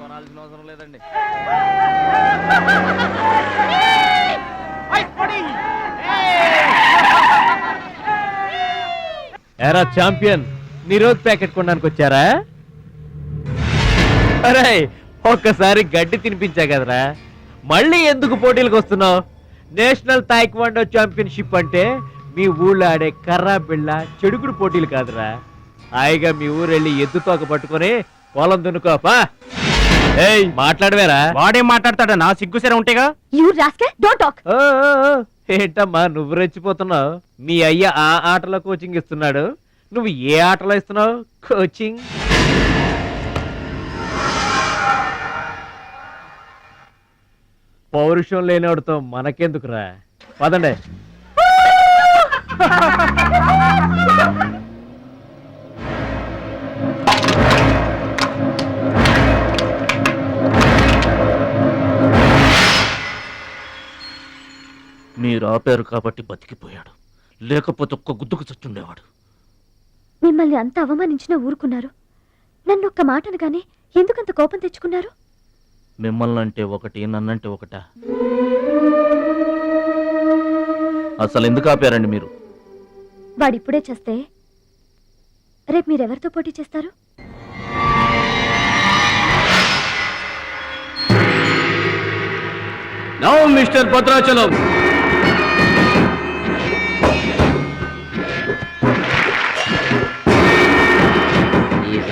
కొనాల్సిన అవసరం లేదండి ఎరా చాంపియన్ నీ రోజు ప్యాకెట్ కొనడానికి వచ్చారా అరే ఒక్కసారి గడ్డి తినిపించా కదరా మళ్ళీ ఎందుకు పోటీలకు వస్తున్నావు నేషనల్ తాయిక్వాండో ఛాంపియన్షిప్ అంటే మీ ఊళ్ళో ఆడే కర్రా బిళ్ళ చెడుకుడు పోటీలు కాదురా హాయిగా మీ ఊరు వెళ్ళి ఎద్దుతోక పట్టుకుని పొలం దున్నుకోపా ఏయ్ మాట్లాడవేరా వాడేం మాట్లాడతాడా నా సిగ్గుసేర ఉంటేగా you rascal don't talk oh, ఏంటమ్మా నువ్వు రెచ్చిపోతున్నావు మీ అయ్య ఆ ఆటలో కోచింగ్ ఇస్తున్నాడు నువ్వు ఏ ఆటలో ఇస్తున్నావు కోచింగ్ పౌరుషం వాడితో మనకెందుకురా పదండి మీరు ఆపారు కాబట్టి బతికిపోయాడు లేకపోతే ఒక్క గుద్దుకు చచ్చుండేవాడు మిమ్మల్ని అంత అవమానించినా ఊరుకున్నారు నన్ను ఒక్క మాటను కానీ ఎందుకంత కోపం తెచ్చుకున్నారు మిమ్మల్ని అంటే ఒకటి నన్నంటే ఒకట అసలు ఎందుకు ఆపారండి మీరు ఇప్పుడే చేస్తే రేపు మీరెవరితో పోటీ చేస్తారు నౌ మిస్టర్ భద్రాచలం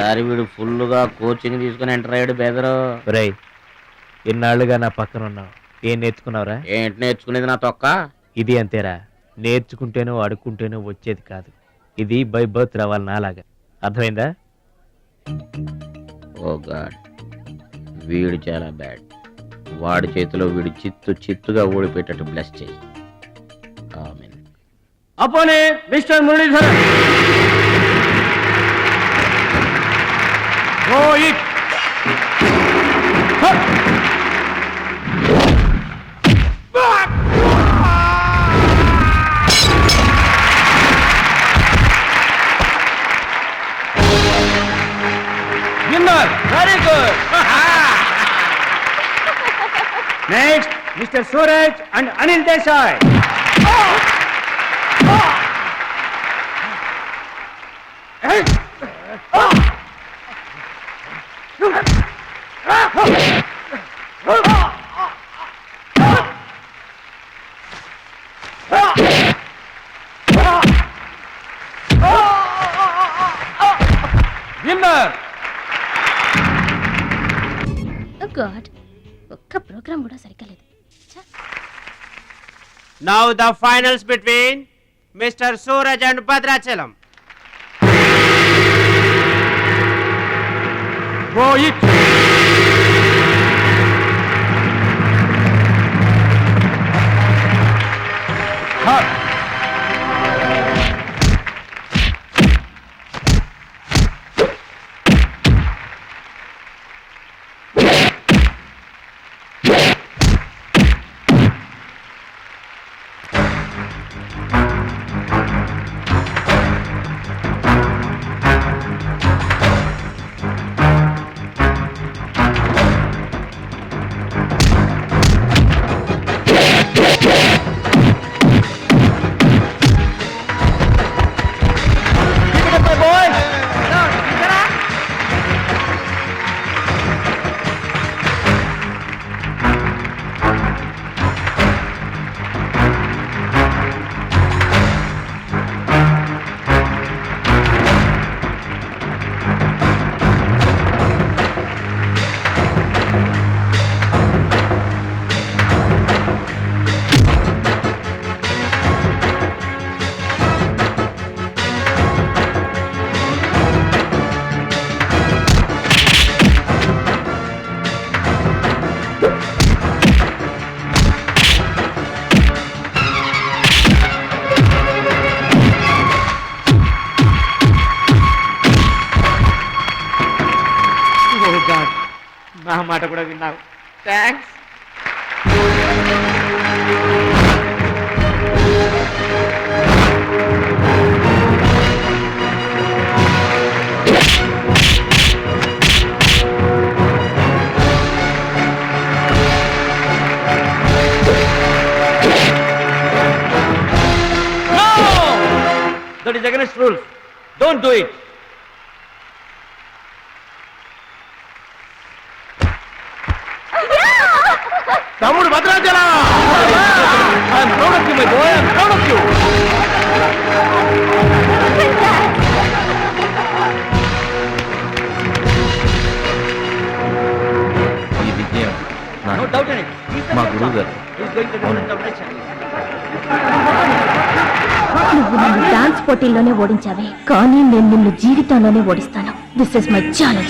ఈసారి వీడు ఫుల్గా కోచింగ్ తీసుకుని ఎంటర్ అయ్యాడు బెదరు రై ఇన్నాళ్ళుగా నా పక్కన ఉన్నావు ఏం నేర్చుకున్నావురా ఏంటి నేర్చుకునేది నా తొక్క ఇది అంతేరా నేర్చుకుంటేనో అడుక్కుంటేనో వచ్చేది కాదు ఇది బై బర్త్ రావాలి నాలాగా అర్థమైందా ఓ గాడ్ వీడు చాలా బ్యాడ్ వాడి చేతిలో వీడు చిత్తు చిత్తుగా ఓడిపోయేటట్టు బ్లెస్ చేయి amen అపోనే mister Muralidhar Logic. Winner. Very good. Next, Mr. Suraj and Anil Desai. Member god oh ఒక్క ప్రోగ్రామ్ కూడా సరిగ్గా లేదు now the finals between mister Suraj and Bhadrachalam oh it! నా మాట కూడా విన్నావు thanks That is against rules. Don't do it. తమ్ముడు భద్రాచల ఈ విజయం మా గురువు గారు నువ్వు నన్ను డాన్స్ పోటీల్లోనే ఓడించావే కానీ నేను నిన్ను జీవితంలోనే ఓడిస్తాను దిస్ ఇస్ మై ఛాలెంజ్